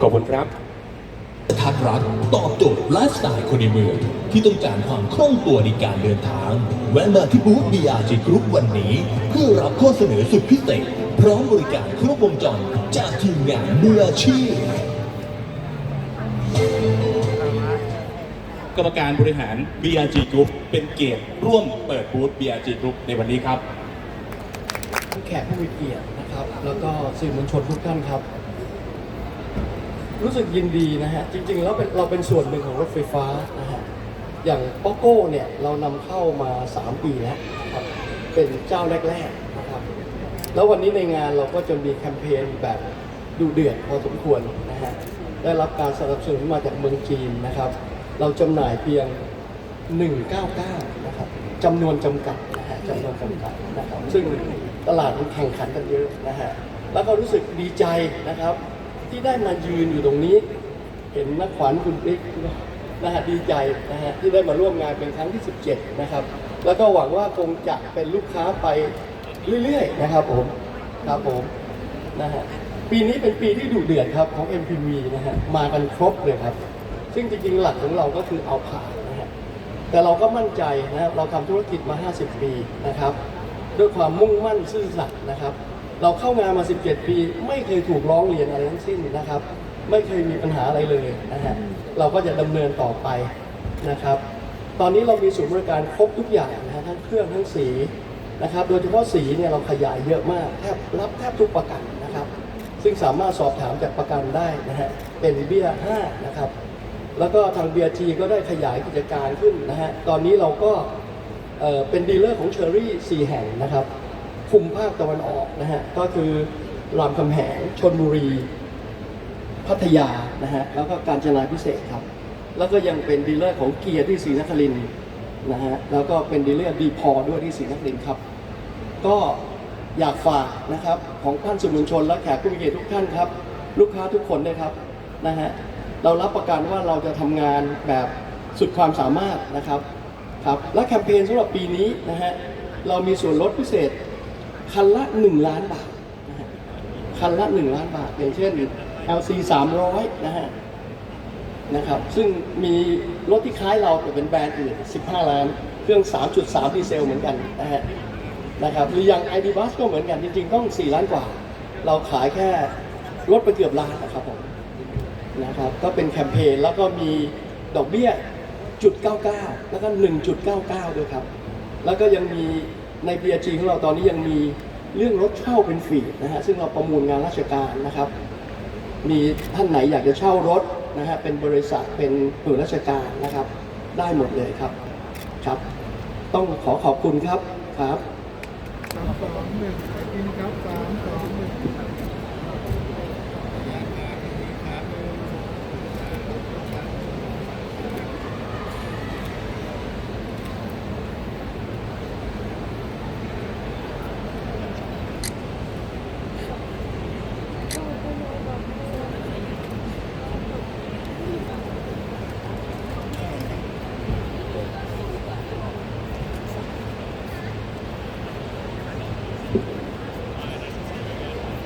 ขอบคุณครับ ทัดรักตอบโจทย์ไลฟ์สไตล์คนในเมือง ที่ต้องการความคล่องตัวในการเดินทาง แวะมาที่บูธ BRG Group วันนี้ เพื่อรับข้อเสนอสุดพิเศษ พร้อมบริการครบวงจรจากทีมงานมืออาชีพกรรมการบริหาร BRG Group เป็นเกียรติร่วมเปิดบูธ BRG Group ในวันนี้ครับ แขกผู้มีเกียรตินะครับ แล้วก็สื่อมวลชนทุกท่านครับ รู้สึกยินดีนะฮะ จริงๆ แล้วเป็นเราเป็นส่วนหนึ่งของรถไฟฟ้านะฮะ อย่างป๊อกโก้เนี่ย เรานำเข้ามา 3 ปีแล้วนะครับ เป็นเจ้าแรกๆนะครับ แล้ววันนี้ในงานเราก็จะมีแคมเปญแบบดูเดือดพอสมควรนะฮะ ได้รับการสนับสนุนมาจากเมืองจีนนะครับ เราจำหน่ายเพียง 199 นะครับจำนวนจำกัดนะฮะจำนวนจำกัดนะครับ ซึ่งตลาดมันแข่งขันกันเยอะนะฮะ แล้วก็รู้สึกดีใจนะครับ ที่ได้มายืนอยู่ตรงนี้ เห็นนักขวัญคุณปิ๊กนะฮะดีใจนะฮะที่ได้มาร่วมงานเป็นครั้งที่ 17 นะครับ แล้วก็หวังว่าคงจะเป็นลูกค้าไปเรื่อยๆ นะครับผมครับผมนะฮะปีนี้เป็นปีที่ดุเดือดครับของ MPV นะฮะมากันครบเลยครับ ซึ่งจริงๆหลักของเราก็คือเอาผ่านนะฮะแต่เราก็มั่นใจนะครับเราทำธุรกิจมา 50 ปีนะครับ ด้วยความมุ่งมั่นซื่อสัตย์นะครับ เราเข้างานมา 17 ปี ไม่เคยถูกร้องเรียนอะไรทั้งสิ้นนะครับ ไม่เคยมีปัญหาอะไรเลยนะฮะเราก็จะดำเนินต่อไปนะครับ ตอนนี้เรามีศูนย์บริการครบทุกอย่างนะฮะทั้งเครื่องทั้งสีนะครับ โดยเฉพาะสีเนี่ยเราขยายเยอะมากแทบรับแทบทุกประกันนะครับ ซึ่งสามารถสอบถามจากประกันได้นะฮะเป็นเบี้ย5นะครับ แล้วก็ทาง BRT ก็ได้ขยายกิจการขึ้นนะฮะตอนนี้เราก็เอ่อเป็นดีลเลอร์ของเชอรี่4แห่งนะครับ คุมภาคตะวันออกนะฮะก็คือรามคำแหงชนบุรี พัทยานะฮะแล้วก็การจนาพิเศษครับ แล้วก็ยังเป็นดีลเลอร์ของเกียร์ที่ศรีนครินนะฮะแล้วก็เป็นดีลเลอร์ดีพอด้วยที่ศรีนครินครับ ก็อยากฝากนะครับของท่านสื่อมวลชนและแขกผู้มีเกียรติทุกท่านครับ ลูกค้าทุกคนด้วยครับนะฮะเรารับประกันว่าเราจะทำงานแบบสุดความสามารถนะครับครับและแคมเปญสำหรับปีนี้นะฮะเรามีส่วนลดพิเศษ คันละ 1 ล้านบาทนะฮะคันละ 1 ล้านบาท อย่างเช่น LC 300นะฮะนะครับ ซึ่งมีรถที่คล้ายเราแต่เป็นแบรนด์อื่น 15 ล้าน เครื่อง 3.3 ดีเซลเหมือนกันนะฮะนะครับหรืออย่าง ID Bus ก็เหมือนกันจริงๆ ต้อง 4 ล้านกว่า เราขายแค่ลดไปเกือบล้านนะครับผมนะครับ ก็เป็นแคมเปญแล้วก็มีดอกเบี้ยจุด99 แล้วก็ 1.99 ด้วยครับ แล้วก็ยังมี ใน PRG ของเราตอนนี้ยังมีเรื่องรถเช่าเป็นฟรีนะฮะซึ่งเราประมูลงานราชการนะครับ มีท่านไหนอยากจะเช่ารถนะฮะเป็นบริษัทเป็นหน่วยราชการนะครับ ได้หมดเลยครับครับ ต้องขอขอบคุณครับครับสามสองหนึ่งอีกทีนครับสามสอง